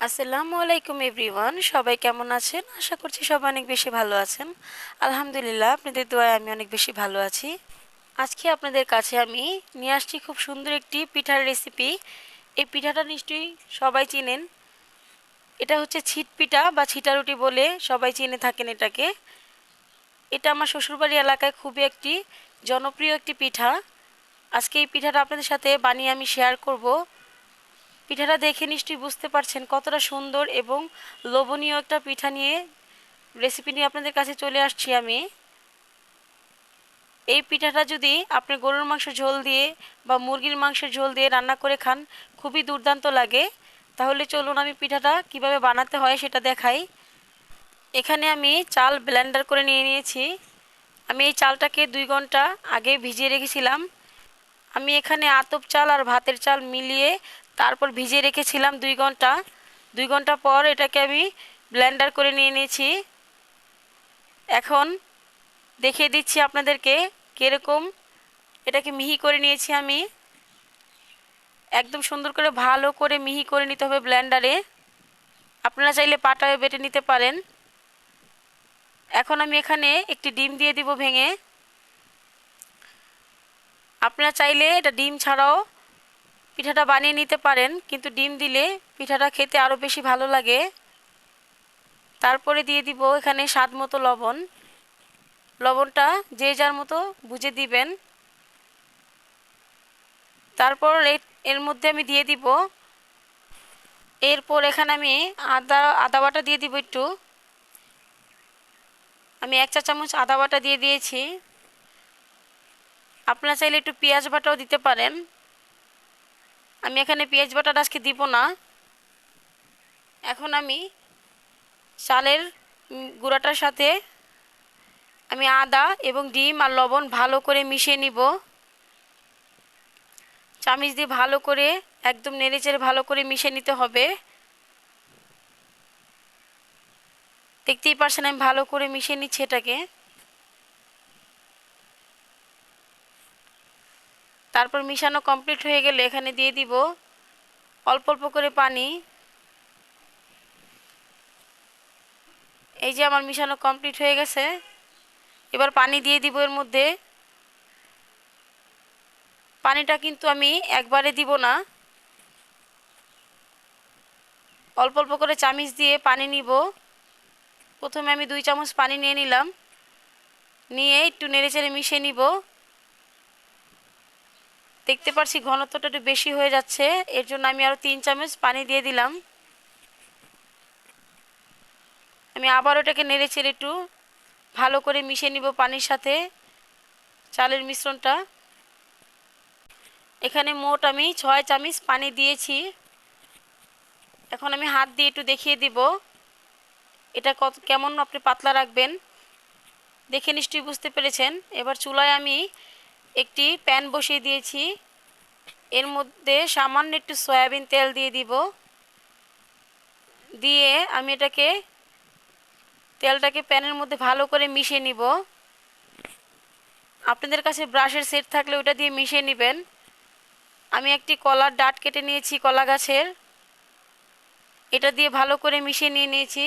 আসসালামু আলাইকুম এভরিওয়ান, সবাই কেমন আছেন? আশা করছি সবাই অনেক বেশি ভালো আছেন। আলহামদুলিল্লাহ, আপনাদের দোয়ায় আমি অনেক বেশি ভালো আছি। আজকে আপনাদের কাছে আমি নিয়ে আসছি খুব সুন্দর একটি পিঠার রেসিপি এই পিঠাটা নিশ্চয়ই সবাই চিনেন। এটা হচ্ছে ছিট পিঠা বা ছিটা রুটি বলে সবাই চিনে থাকেন এটাকে। এটা আমার শ্বশুরবাড়ি এলাকায় খুবই একটি জনপ্রিয় একটি পিঠা। আজকে এই পিঠাটা আপনাদের সাথে বানিয়ে আমি শেয়ার করব। পিঠাটা দেখে নিশ্চয়ই বুঝতে পারছেন কতটা সুন্দর এবং লোভনীয় একটা পিঠা নিয়ে রেসিপি নিয়ে আপনাদের কাছে চলে আসছি আমি। এই পিঠাটা যদি আপনি গরুর মাংস ঝোল দিয়ে বা মুরগির মাংসের ঝোল দিয়ে রান্না করে খান, খুবই দুর্দান্ত লাগে। তাহলে চলুন আমি পিঠাটা কীভাবে বানাতে হয় সেটা দেখাই। এখানে আমি চাল ব্লেন্ডার করে নিয়ে নিয়েছি। আমি এই চালটাকে দুই ঘণ্টা আগে ভিজিয়ে রেখেছিলাম। আমি এখানে আতপ চাল আর ভাতের চাল মিলিয়ে তারপর ভিজিয়ে রেখেছিলাম দুই ঘণ্টা। দুই ঘণ্টা পর এটাকে আমি ব্লেন্ডার করে নিয়ে নিয়েছি। এখন দেখিয়ে দিচ্ছি আপনাদেরকে কীরকম এটাকে মিহি করে নিয়েছি আমি। একদম সুন্দর করে ভালো করে মিহি করে নিতে হবে ব্লেন্ডারে আপনারা চাইলে পাটায় বেটে নিতে পারেন। এখন আমি এখানে একটি ডিম দিয়ে দিব ভেঙে। আপনারা চাইলে এটা ডিম ছাড়াও পিঠাটা বানিয়ে নিতে পারেন, কিন্তু ডিম দিলে পিঠাটা খেতে আরও বেশি ভালো লাগে। তারপরে দিয়ে দিব এখানে স্বাদ মতো লবণ। লবণটা যে যার মতো বুঝে দিবেন। তারপর এর মধ্যে আমি দিয়ে দিব। এরপর এখানে আমি আদা আদা বাটা দিয়ে দিব একটু। আমি এক চা চামচ আদা বাটা দিয়ে দিয়েছি। আপনারা চাইলে একটু পেঁয়াজ বাটাও দিতে পারেন। আমি এখানে পেঁয়াজ বাটাটা আজকে দিব না। এখন আমি চালের গুঁড়াটার সাথে আমি আদা এবং ডিম আর লবণ ভালো করে মিশিয়ে নিব। চামিচ দিয়ে ভালো করে, একদম নেড়েচেড়ে ভালো করে মিশিয়ে নিতে হবে। দেখতেই পারছেন আমি ভালো করে মিশিয়ে নিচ্ছি এটাকে। তারপর মিশানো কমপ্লিট হয়ে গেলে এখানে দিয়ে দিব অল্প অল্প করে পানি। এই যে আমার মিশানো কমপ্লিট হয়ে গেছে। এবার পানি দিয়ে দিব এর মধ্যে। পানিটা কিন্তু আমি একবারে দিব না। অল্প অল্প করে চামিচ দিয়ে পানি নিব। প্রথমে আমি দুই চামচ পানি নিয়ে নিলাম। নিয়ে একটু নেড়ে চেড়ে মিশিয়ে নিব। দেখতে পাচ্ছি ঘনত্বটা একটু বেশি হয়ে যাচ্ছে। এর জন্য আমি আরও তিন চামচ পানি দিয়ে দিলাম। আমি আবার ওটাকে নেড়ে চেড়ে একটু ভালো করে মিশিয়ে নিব পানির সাথে চালের মিশ্রণটা। এখানে মোট আমি ছয় চামচ পানি দিয়েছি। এখন আমি হাত দিয়ে একটু দেখিয়ে দিব। এটা কত, কেমন আপনি পাতলা রাখবেন? দেখে নিশ্চয়ই বুঝতে পেরেছেন। এবার চুলায় আমি একটি প্যান বসিয়ে দিয়েছি। এর মধ্যে সামান্য একটু সয়াবিন তেল দিয়ে দিব। দিয়ে আমি এটাকে, তেলটাকে প্যানের মধ্যে ভালো করে মিশিয়ে নিব। আপনাদের কাছে ব্রাশের সেট থাকলে ওটা দিয়ে মিশিয়ে নেবেন। আমি একটি কলার ডাট কেটে নিয়েছি কলা গাছের। এটা দিয়ে ভালো করে মিশিয়ে নিয়ে নিয়েছি।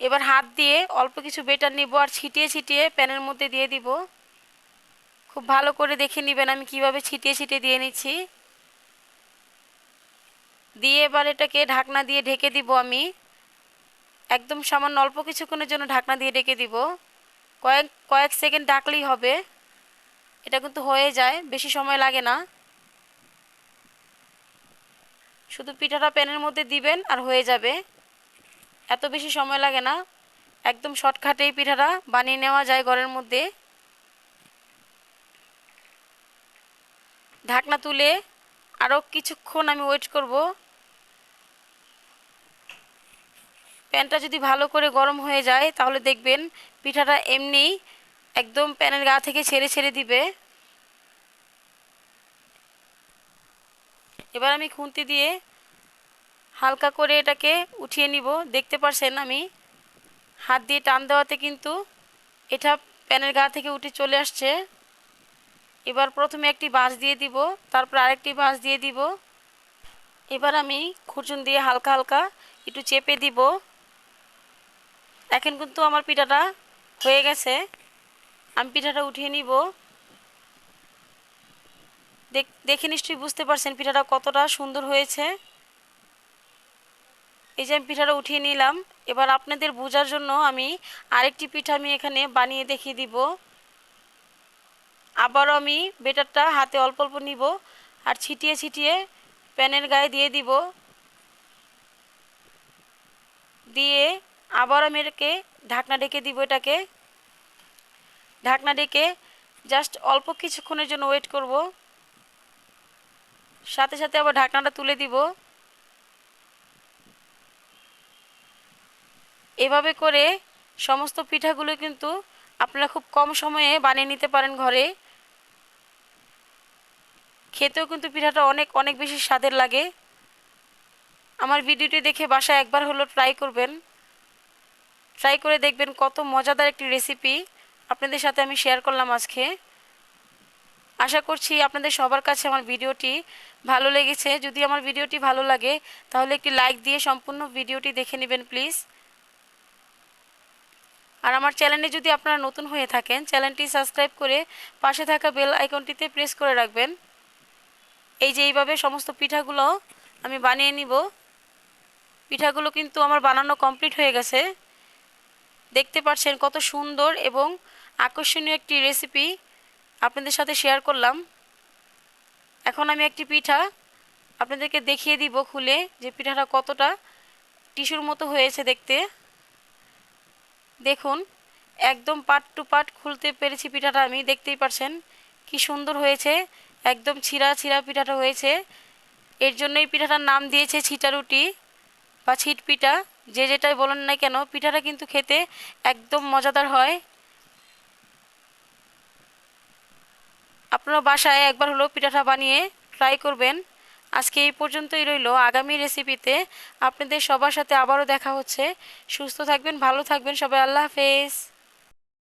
এবার হাত দিয়ে অল্প কিছু বেটার নিব আর ছিটিয়ে ছিটিয়ে প্যানের মধ্যে দিয়ে দিব। খুব ভালো করে দেখে নেবেন আমি কীভাবে ছিটিয়ে ছিটিয়ে দিয়ে নিচ্ছি। দিয়ে এবার এটাকে ঢাকনা দিয়ে ঢেকে দিব আমি। একদম সামান্য অল্প কিছুক্ষণের জন্য ঢাকনা দিয়ে ঢেকে দিব। কয়েক কয়েক সেকেন্ড ডাকলেই হবে। এটা কিন্তু হয়ে যায়, বেশি সময় লাগে না। শুধু পিঠাটা প্যানের মধ্যে দিবেন আর হয়ে যাবে। এত বেশি সময় লাগে না। একদম শর্টকাটে এই পিঠাটা বানিয়ে নেওয়া যায় ঘরের মধ্যে। ঢাকনা তুলে আরও কিছুক্ষণ আমি ওয়েট করব। প্যানটা যদি ভালো করে গরম হয়ে যায়, তাহলে দেখবেন পিঠাটা এমনি একদম প্যানের গা থেকে ছেড়ে ছেড়ে দিবে। এবার আমি খুন্তি দিয়ে হালকা করে এটাকে উঠিয়ে নিব। দেখতে পারছেন আমি? হাত দিয়ে টান দেওয়াতে কিন্তু এটা প্যানের গা থেকে উঠে চলে আসছে। এবার প্রথমে একটি বাঁশ দিয়ে দিব, তারপর আরেকটি বাঁশ দিয়ে দিব। এবার আমি খুরচুন দিয়ে হালকা হালকা একটু চেপে দিব। এখন কিন্তু আমার পিঠাটা হয়ে গেছে। আমি পিঠাটা উঠিয়ে নিব। দেখে নিশ্চয়ই বুঝতে পারছেন পিঠাটা কতটা সুন্দর হয়েছে। এই যে আমি পিঠাটা উঠিয়ে নিলাম, এবার আপনাদের বোঝার জন্য আমি আরেকটি পিঠা আমি এখানে বানিয়ে দেখিয়ে দিব। আবারও আমি বেটারটা হাতে অল্প অল্প নিব আর ছিটিয়ে ছিটিয়ে প্যানের গায়ে দিয়ে দিব। দিয়ে আবার আমি এটাকে ঢাকনা ডেকে দিব এটাকে। ঢাকনা ডেকে জাস্ট অল্প কিছুক্ষণের জন্য ওয়েট করব। সাথে সাথে আবার ঢাকনাটা তুলে দিব। এভাবে করে সমস্ত পিঠাগুলো কিন্তু আপনারা খুব কম সময়ে বানিয়ে নিতে পারেন ঘরে। খেতেও কিন্তু পিঠাটা অনেক অনেক বেশি স্বাদের লাগে। আমার ভিডিওটি দেখে বাসায় একবার হলো ট্রাই করবেন। ট্রাই করে দেখবেন কত মজাদার একটি রেসিপি আপনাদের সাথে আমি শেয়ার করলাম আজকে। আশা করছি আপনাদের সবার কাছে আমার ভিডিওটি ভালো লেগেছে। যদি আমার ভিডিওটি ভালো লাগে, তাহলে একটি লাইক দিয়ে সম্পূর্ণ ভিডিওটি দেখে নেবেন প্লিজ আর আমার চ্যানেলে যদি আপনারা নতুন হয়ে থাকেন, চ্যানেলটি সাবস্ক্রাইব করে পাশে থাকা বেল আইকনটিতে প্রেস করে রাখবেন। এই যে এইভাবে সমস্ত পিঠাগুলো আমি বানিয়ে নিব। পিঠাগুলো কিন্তু আমার বানানো কমপ্লিট হয়ে গেছে। দেখতে পাচ্ছেন কত সুন্দর এবং আকর্ষণীয় একটি রেসিপি আপনাদের সাথে শেয়ার করলাম। এখন আমি একটি পিঠা আপনাদেরকে দেখিয়ে দিব খুলে যে পিঠাটা কতটা টিস্যুর মতো হয়েছে দেখতে। দেখুন, একদম পাট টু পাট খুলতে পেরেছি পিঠাটা, আমি দেখতেই পারছেন কি সুন্দর হয়েছে, একদম ছিঁড়া ছিঁড়া পিঠাটা হয়েছে। এর জন্যই পিঠাটার নাম দিয়েছে ছিটা রুটি বা ছিট পিঠা যে যেটাই বলেন না কেন, পিঠাটা কিন্তু খেতে একদম মজাদার হয়। আপনারা বাসায় একবার হলো পিঠাটা বানিয়ে ট্রাই করবেন। আজকে এই পর্যন্তই রইল। আগামী রেসিপিতে আপনাদের সবার সাথে আবারও দেখা হচ্ছে। সুস্থ থাকবেন, ভালো থাকবেন। সবাই আল্লাহ হাফেজ।